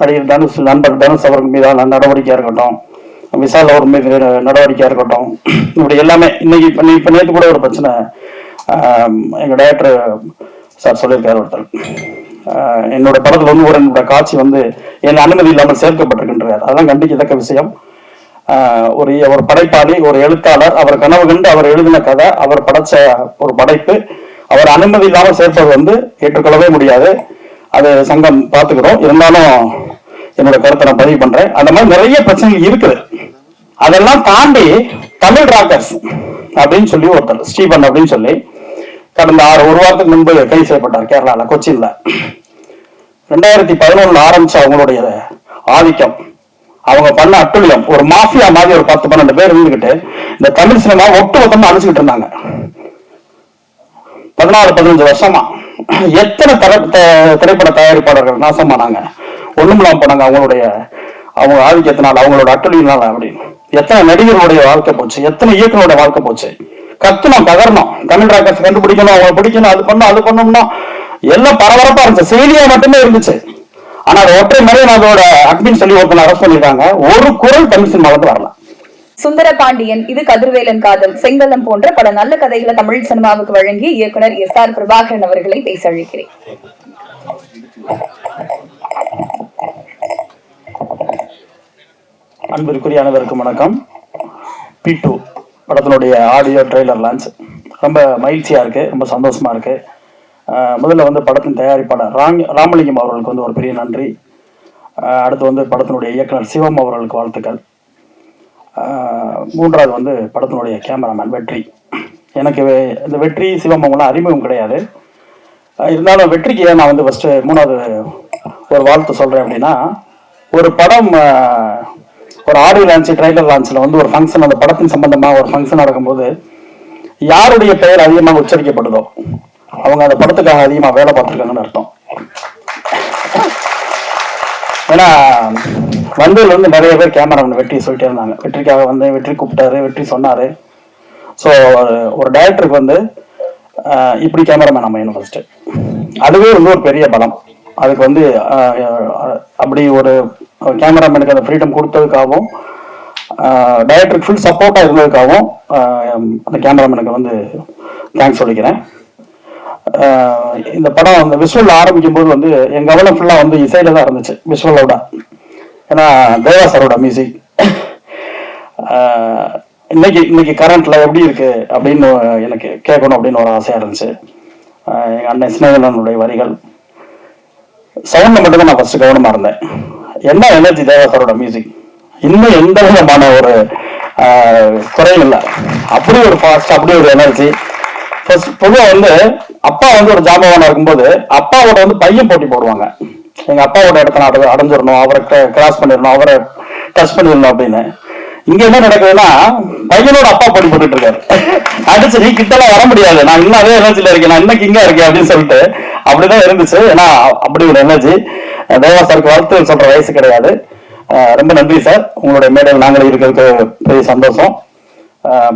நடிகர் தனுஷ் நண்பர் தனுஷ் அவர்கள் மீதான நடவடிக்கையாக இருக்கட்டும் விசால் அவர் மீது நடவடிக்கையாக இருக்கட்டும் இப்படி எல்லாமே இன்னைக்கு இப்போ இப்போ நேற்று கூட ஒரு பிரச்சனை எங்கள் எங்க டைரக்டர் சார் சொல்லியிருக்காரு ஒருத்தர். என்னோட படத்தில் வந்து ஒரு என்னோட காட்சி வந்து என் அனுமதி இல்லாமல் சேர்க்கப்பட்டிருக்கின்றார் அதெல்லாம் கண்டிக்கத்தக்க விஷயம். ஒரு ஒரு படைப்பாளி ஒரு எழுத்தாளர் அவர் கனவு கண்டு அவர் எழுதின கதை அவர் படைச்ச ஒரு படைப்பு அவர் அனுமதி இல்லாமல் சேர்ப்பது வந்து ஏற்றுக்கொள்ளவே முடியாது. அது சங்கம் பார்த்துக்கிறோம் இருந்தாலும் என்னோட கருத்தை நான் பதிவு பண்றேன். அந்த மாதிரி நிறைய பிரச்சனைகள் இருக்குது. அதெல்லாம் தாண்டி தமிழ் ராக்கர்ஸ் அப்படின்னு சொல்லி ஒருத்தர் ஸ்டீபன் அப்படின்னு சொல்லி கடந்த ஆறு ஒரு வாரத்துக்கு முன்பு கைது செய்யப்பட்டார் கேரளாவில் கொச்சின்ல. ரெண்டாயிரத்தி பதினொன்னுல ஆரம்பிச்ச அவங்களுடைய ஆதிக்கம் அவங்க பண்ண அட்டுழியம் ஒரு மாஃபியா மாதிரி ஒரு பத்து பன்னெண்டு பேர் இருந்துகிட்டு இந்த தமிழ் சினிமா ஒட்டு மொத்தமா அழிச்சுக்கிட்டு இருந்தாங்க. பதினாலு பதினஞ்சு வருஷமா. எத்தனை தர த- திரைப்பட தயாரிப்பாளர்கள் நாசமானாங்க. ஒண்ணுமில்லாம போனாங்க அவங்களுடைய அவங்க ஆதிக்கத்தினால அவங்களோட அட்டொழியினால அப்படி. எத்தனை நடிகர்களுடைய வாழ்க்கை போச்சு எத்தனை இயக்குனருடைய வாழ்க்கை போச்சு. கத்துனோம் கதறணும் தமிழ் ராக்கர்ஸ் கண்டுபிடிக்கணும் அவங்க பிடிக்கணும் அது பண்ணணும் அது பண்ணோம்னா எல்லாம் பரபரப்பா இருந்துச்சு. செய்தியா மட்டுமே இருந்துச்சு. ஆனா அது ஒற்றை மறைய அதோட அட்மின் சொல்லி ஒருத்தனை அரெஸ்ட் பண்ணிருக்காங்க. ஒரு குரல் தமிழ் சினிமாவுக்கு வரலாம் வரல. சுந்தர பாண்டியன் இது கதிர்வேலன் காதல் செங்கலம் போன்ற பல நல்ல கதைகளை தமிழ் சினிமாவுக்கு வழங்கிய இயக்குனர் எஸ் ஆர் பிரபாகரன் அவர்களை பேச அழைக்கிறேன். அன்பிற்குரிய அனைவருக்கும் வணக்கம். பி டூ படத்தினுடைய ஆடியோ ட்ரெய்லர் லான்ச் ரொம்ப மகிழ்ச்சியா இருக்கு ரொம்ப சந்தோஷமா இருக்கு. முதல்ல வந்து படத்தின் தயாரிப்பாளர் ராம் ராமலிங்கம் அவர்களுக்கு வந்து ஒரு பெரிய நன்றி. அடுத்து வந்து படத்தினுடைய இயக்குனர் சிவம் அவர்களுக்கு வாழ்த்துக்கள். மூன்றாவது வந்து படத்தினுடைய கேமராமேன் வெற்றி. எனக்கு இந்த வெற்றி சிவம் அறிமுகம் கிடையாது. இருந்தாலும் வெற்றிக்கு ஏன் நான் வந்து ஃபஸ்ட்டு மூணாவது ஒரு வாழ்த்து சொல்கிறேன் அப்படின்னா ஒரு படம் ஒரு ஆடியோ லான்ச் ட்ரைலர் லான்ச்சில் வந்து ஒரு ஃபங்க்ஷன் அந்த படத்தின் சம்பந்தமாக ஒரு ஃபங்க்ஷன் நடக்கும்போது யாருடைய பெயர் அதிகமாக உச்சரிக்கப்படுதோ அவங்க அந்த படத்துக்காக அதிகமாக வேலை பார்த்துருக்காங்கன்னு அர்த்தம். ஏன்னா வந்ததுல இருந்து நிறைய பேர் கேமராமேன் வெற்றி சொல்லிட்டே இருந்தாங்க. வெற்றிக்காக வந்து வெற்றி கூப்பிட்டாரு வெற்றி சொன்னாரு. ஸோ ஒரு டைரக்டருக்கு வந்து இப்படி கேமராமேன் அமையணும் ஃபர்ஸ்ட் அதுவே வந்து ஒரு பெரிய பலம். அதுக்கு வந்து அப்படி ஒரு கேமராமேனுக்கு அந்த ஃப்ரீடம் கொடுத்ததுக்காகவும் டைரக்டருக்கு ஃபுல் சப்போர்ட்டாக இருந்ததுக்காகவும் அந்த கேமராமேனுக்கு வந்து தேங்க்ஸ் சொல்லிக்கிறேன். இந்த படம் அந்த விஷுவல் ஆரம்பிக்கும் போது வந்து என் கவனம் ஃபுல்லாக வந்து இசையில தான் இருந்துச்சு. விஷுவலோட ஏன்னா தேவா சாரோட மியூசிக் இன்னைக்கு இன்னைக்கு கரண்ட்ல எப்படி இருக்கு அப்படின்னு எனக்கு கேட்கணும் அப்படின்னு ஒரு ஆசையா இருந்துச்சு. எங்க அண்ணன் சினேகலனுடைய வரிகள். சவுண்ட்ல மட்டும்தான் நான் ஃபர்ஸ்ட் கவனமா இருந்தேன். என்ன எனர்ஜி தேவா சாரோட மியூசிக் இன்னும் எந்த விதமான ஒரு ஆஹ், குறையும் இல்லை. அப்படி ஒரு ஃபாஸ்ட் அப்படி ஒரு எனர்ஜி ஃபர்ஸ்ட் பொதுவாக வந்து அப்பா வந்து ஒரு ஜாம்பவானா இருக்கும்போது அப்பாவோட வந்து பையன் போட்டி போடுவாங்க. எங்க அப்பாவோட இடத்த நான் அடைஞ்சிடணும். அவரை கிராஸ் பண்ணிடணும். அவரை டச் பண்ணிடணும் அப்படின்னு. இங்க என்ன நடக்குதுன்னா பையனோட அப்பா போட்டி போட்டுட்டு இருக்காரு அடிச்சு நீ கிட்டலாம் வர முடியாது. நான் இன்னும் அதே எனர்ஜில இருக்கேன். நான் இன்னும் கிங்கா இருக்கேன் அப்படின்னு சொல்லிட்டு அப்படிதான் இருந்துச்சு. ஏன்னா அப்படி ஒரு எனர்ஜி. தேவா சாருக்கு வாழ்த்து சொல்ற வயசு கிடையாது. ரொம்ப நன்றி சார். உங்களுடைய மேடையில் நாங்கள் இருக்கிறதுக்கு பெரிய சந்தோஷம்.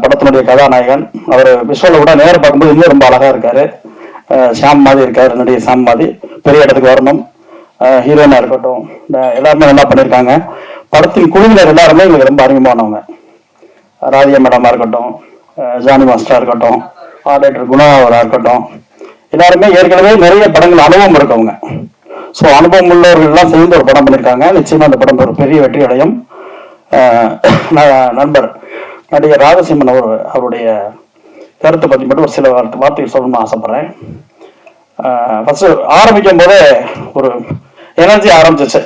படத்தினுடைய கதாநாயகன். அவர் விஷுவலை கூட நேரம் பார்க்கும்போது இன்னும் ரொம்ப அழகா இருக்காரு. ஷாம் மாதிரி இருக்காரு. என்னுடைய ஷாம் மாதிரி. பெரிய இடத்துக்கு வரணும். ஹீரோயினா இருக்கட்டும். இந்த எல்லாருமே நல்லா பண்ணியிருக்காங்க படத்தின் குழுவினர் எல்லாருமே எங்களுக்கு ரொம்ப அறிமுகமானவங்க. ராதியா மேடமா இருக்கட்டும் ஜானி மாஸ்டரா இருக்கட்டும் ஆடிட்டர் குணாவரா இருக்கட்டும் எல்லாருமே ஏற்கனவே நிறைய படங்கள் அனுபவம் இருக்கவங்க. ஸோ அனுபவம் உள்ளவர்கள் எல்லாம் சேர்ந்து ஒரு படம் பண்ணியிருக்காங்க நிச்சயமா அந்த படம் ஒரு பெரிய வெற்றி அடையும். ந- நண்பர் நடிகர் ராஜசிம்மன் அவர் அவருடைய கருத்தை பற்றி மட்டும் ஒரு சில வார்த்தை வார்த்தைகள் சொல்லணும்னு ஆசைப்பட்றேன். ஃபஸ்ட்டு ஆரம்பிக்கும் போதே ஒரு எனர்ஜி ஆரம்பிச்சிச்சு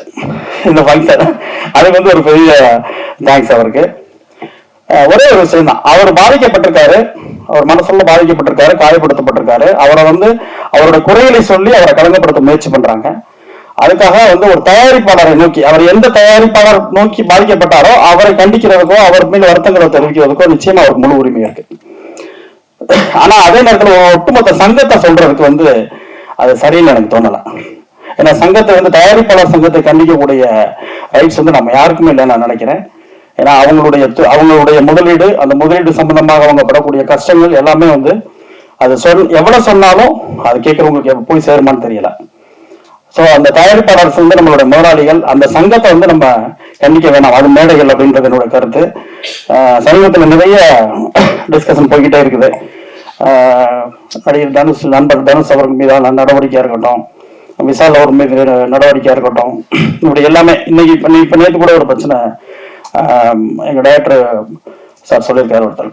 இந்த ஃபங்க்ஷன் அதுக்கு வந்து ஒரு பெரிய தேங்க்ஸ் அவருக்கு. ஒரே ஒரு விஷயம் தான். அவர் பாதிக்கப்பட்டிருக்காரு. அவர் மனசுல பாதிக்கப்பட்டிருக்காரு காயப்படுத்தப்பட்டிருக்காரு. அவரை வந்து அவரோட குறைகளை சொல்லி அவரை கலங்கப்படுத்த முயற்சி பண்றாங்க. அதுக்காக வந்து ஒரு தயாரிப்பாளரை நோக்கி அவர் எந்த தயாரிப்பாளர் நோக்கி பாதிக்கப்பட்டாரோ அவரை கண்டிக்கிறதுக்கோ அவர் மீது வருத்தங்களை தெரிவிக்கிறதுக்கோ நிச்சயமா அவருக்கு முழு உரிமை இருக்கு. ஆனா அதே நேரத்தில் ஒட்டுமொத்த சங்கத்தை சொல்றதுக்கு வந்து அது சரின்னு எனக்கு தோணலை. ஏன்னா சங்கத்தை வந்து தயாரிப்பாளர் சங்கத்தை கண்டிக்கக்கூடிய ரைட்ஸ் வந்து நம்ம யாருக்குமே இல்லைன்னு நான் நினைக்கிறேன். ஏன்னா அவங்களுடைய அவங்களுடைய முதலீடு அந்த முதலீடு சம்பந்தமாக அவங்க படக்கூடிய கஷ்டங்கள் எல்லாமே வந்து அது சொல் எவ்வளவு சொன்னாலும் அது கேட்கறவங்களுக்கு போய் சேருமான்னு தெரியல. ஸோ அந்த தயாரிப்பாளர் வந்து நம்மளுடைய முதலாளிகள் அந்த சங்கத்தை வந்து நம்ம கண்டிக்க வேணாம். அது மேடைகள் அப்படின்றது என்னோட கருத்து. சமீபத்தில் நிறைய டிஸ்கஷன் போய்கிட்டே இருக்குது. நடிகர் தனுஷ் நண்பர் தனுஷ் அவர்கள் மீதான நடவடிக்கையாக இருக்கட்டும் விசால் அவர் நடவடிக்கையாக நடவடிக்கையா இருக்கட்டும். இப்படி எல்லாமே இன்னைக்கு இப்போ இப்போ நேற்று கூட ஒரு பிரச்சனை ஆஹ் டேரக்டர் சார் சொல்லியிருக்காரு ஒருத்தர்.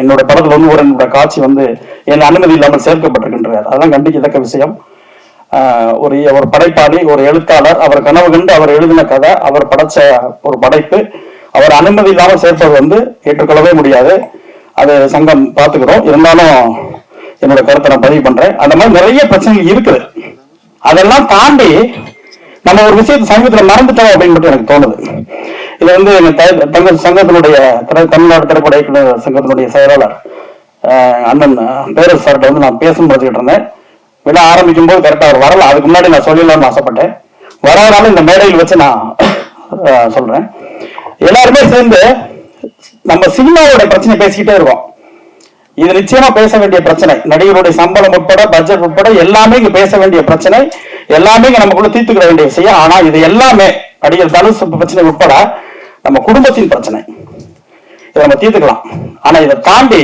என்னோட படத்துல வந்து ஒரு என்னோட காட்சி வந்து என் அனுமதி இல்லாமல் சேர்க்கப்பட்டிருக்கின்றார் அதெல்லாம் கண்டிக்கத்தக்க விஷயம். ஆஹ் ஒரு ஒரு படைப்பாளி ஒரு எழுத்தாளர் அவர் கனவு கண்டு அவர் எழுதின கதை அவர் படைச்ச ஒரு படைப்பு அவர் அனுமதி இல்லாமல் சேர்ப்பது வந்து ஏற்றுக்கொள்ளவே முடியாது. அது சங்கம் பார்த்துக்கிறோம். இருந்தாலும் என்னோட கருத்தை நான் பதிவு பண்றேன். அந்த மாதிரி நிறைய பிரச்சனைகள் இருக்குது. அதெல்லாம் தாண்டி நம்ம ஒரு விஷயத்தை சமீபத்துல மறந்துட்டோம் அப்படின்னு மட்டும் எனக்கு தோணுது. இது வந்து எங்க தங்க சங்கத்தினுடைய தமிழ்நாடு திரைப்பட இயக்குநர் சங்கத்தினுடைய செயலாளர் அண்ணன் பேரரசு சார்கிட்ட வந்து நான் பேசணும் பார்த்துக்கிட்டு இருந்தேன். விழா ஆரம்பிக்கும் போது கரெக்டா அவர் வரல. அதுக்கு முன்னாடி நான் சொல்லலாம்னு ஆசைப்பட்டேன். வராதனால இந்த மேடையில் வச்சு நான் சொல்றேன். எல்லாருமே சேர்ந்து நம்ம சினிமாவோட பிரச்சனை பேசிக்கிட்டே இருக்கோம். இது நிச்சயமா பேச வேண்டிய பிரச்சனை. நடிகருடைய சம்பளம் உட்பட பட்ஜெட் உட்பட எல்லாமே இங்க பேச வேண்டிய பிரச்சனை. எல்லாமே இங்க நமக்குள்ள தீர்த்துக்கிற வேண்டிய விஷயம். ஆனா இது எல்லாமே நடிகர் தனுஷ் பிரச்சனை உட்பட நம்ம குடும்பத்தின் பிரச்சனை. இதை நம்ம தீர்த்துக்கலாம். ஆனா இதை தாண்டி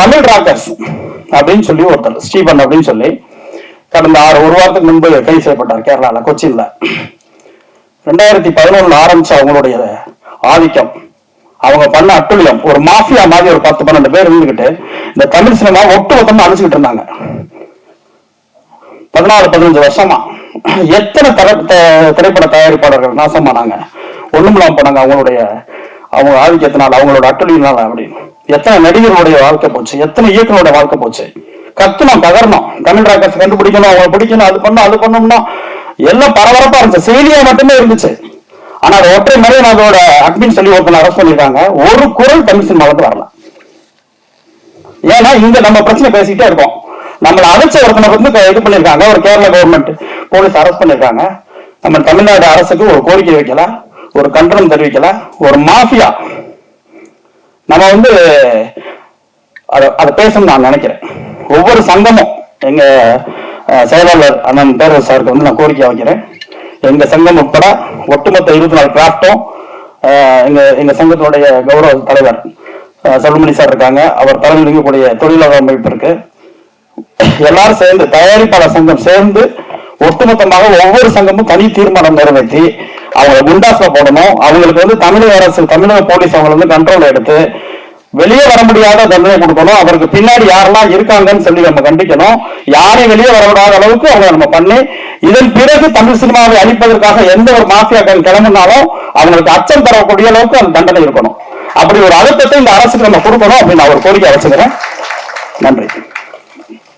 தமிழ் ராக்கர்ஸ் அப்படின்னு சொல்லி ஒருத்தர் ஸ்டீபன் அப்படின்னு சொல்லி கடந்த ஆறு ஒரு வாரத்துக்கு முன்பு கைது செய்யப்பட்டார் கேரளால கொச்சின்ல. ரெண்டாயிரத்தி பதினொன்னுல ஆரம்பிச்ச அவங்களுடைய ஆதிக்கம். அவங்க பண்ண அட்டுழியம். ஒரு மாஃபியா மாதிரி ஒரு பத்து பன்னெண்டு பேர் இருந்துகிட்டு இந்த தமிழ் சினிமா ஒட்டு மொத்தமா அழிச்சுக்கிட்டு இருந்தாங்க. பதினாலு பதினஞ்சு வருஷமா. எத்தனை தர திரைப்பட தயாரிப்பாளர்கள் நாசமானாங்க ஒண்ணுமில்லாம போனாங்க அவங்களுடைய அவங்க ஆதிக்கத்தினால அவங்களோட அட்டுழியினால அப்படின்னு எத்தனை நடிகர்களுடைய வாழ்க்கை போச்சு எத்தனை இயக்குனருடைய வாழ்க்கை போச்சு. கத்துனோம் பகரணும் தமிழ் ராக்கர்ஸ் கண்டுபிடிக்கணும் அவங்களை பிடிக்கணும் அது பண்ணும் அது பண்ணணும்னா எல்லாம் பரபரப்பா இருந்துச்சு. செய்தியா மட்டுமே இருந்துச்சு. ஆனா அதை ஒற்றை முறை அதோட அட்மின் சொல்லி ஒருத்தனை அரெஸ்ட் பண்ணிருக்காங்க. ஒரு குரல் தமிழ் சினிமாவுக்கு வரல. ஏன்னா இங்க நம்ம பிரச்சனை பேசிக்கிட்டே இருக்கோம். நம்மளை அழைச்ச ஒருத்தனை வந்து இது பண்ணிருக்காங்க. ஒரு கேரளா கவர்மெண்ட் போலீஸ் அரெஸ்ட் பண்ணிருக்காங்க. நம்ம தமிழ்நாடு அரசுக்கு ஒரு கோரிக்கை வைக்கல ஒரு கண்டனம் தெரிவிக்கல ஒரு மாஃபியா. நம்ம வந்து அதை அதை பேசணும்னு நான் நினைக்கிறேன். ஒவ்வொரு சங்கமும் எங்க செயலாளர் அண்ணன் பேரரசு சாருக்கு வந்து நான் கோரிக்கை வைக்கிறேன். எங்க சங்கம் உட்பட ஒட்டுமொத்த இருபத்தி நாலு கிராஃப்டும் எங்க எங்க சங்கத்தினுடைய கௌரவ தலைவர் செல்வமணி சார் இருக்காங்க. அவர் தலைமையில் இருக்கக்கூடிய தொழிலாளர் அமைப்பு இருக்கு. எல்லாரும் சேர்ந்து தயாரிப்பாளர் சங்கம் சேர்ந்து ஒட்டுமொத்தமாக ஒவ்வொரு சங்கமும் தனி தீர்மானம் நிறைவேற்றி அவங்களை குண்டாஸ்ல போடணும். அவங்களுக்கு வந்து தமிழக அரசு தமிழக போலீஸ் அவங்களை வந்து கண்ட்ரோல் எடுத்து வெளியே வர முடியாத தண்டனை கொடுக்கணும். அவருக்கு பின்னாடி யாரெல்லாம் இருக்காங்கன்னு சொல்லி நம்ம கண்டிக்கணும். யாரையும் வெளியே வர விடாத அளவுக்கு அவங்க நம்ம பண்ணி இதன் பிறகு தமிழ் சினிமாவை அழிப்பதற்காக எந்த ஒரு மாஃபியாக்கள் கிளம்புனாலும் அவங்களுக்கு அச்சம் தரக்கூடிய அளவுக்கு அந்த தண்டனை இருக்கணும். அப்படி ஒரு அழுத்தத்தை இந்த அரசுக்கு நம்ம கொடுக்கணும் அப்படின்னு நான் ஒரு கோரிக்கை வச்சுக்கிறேன். நன்றி.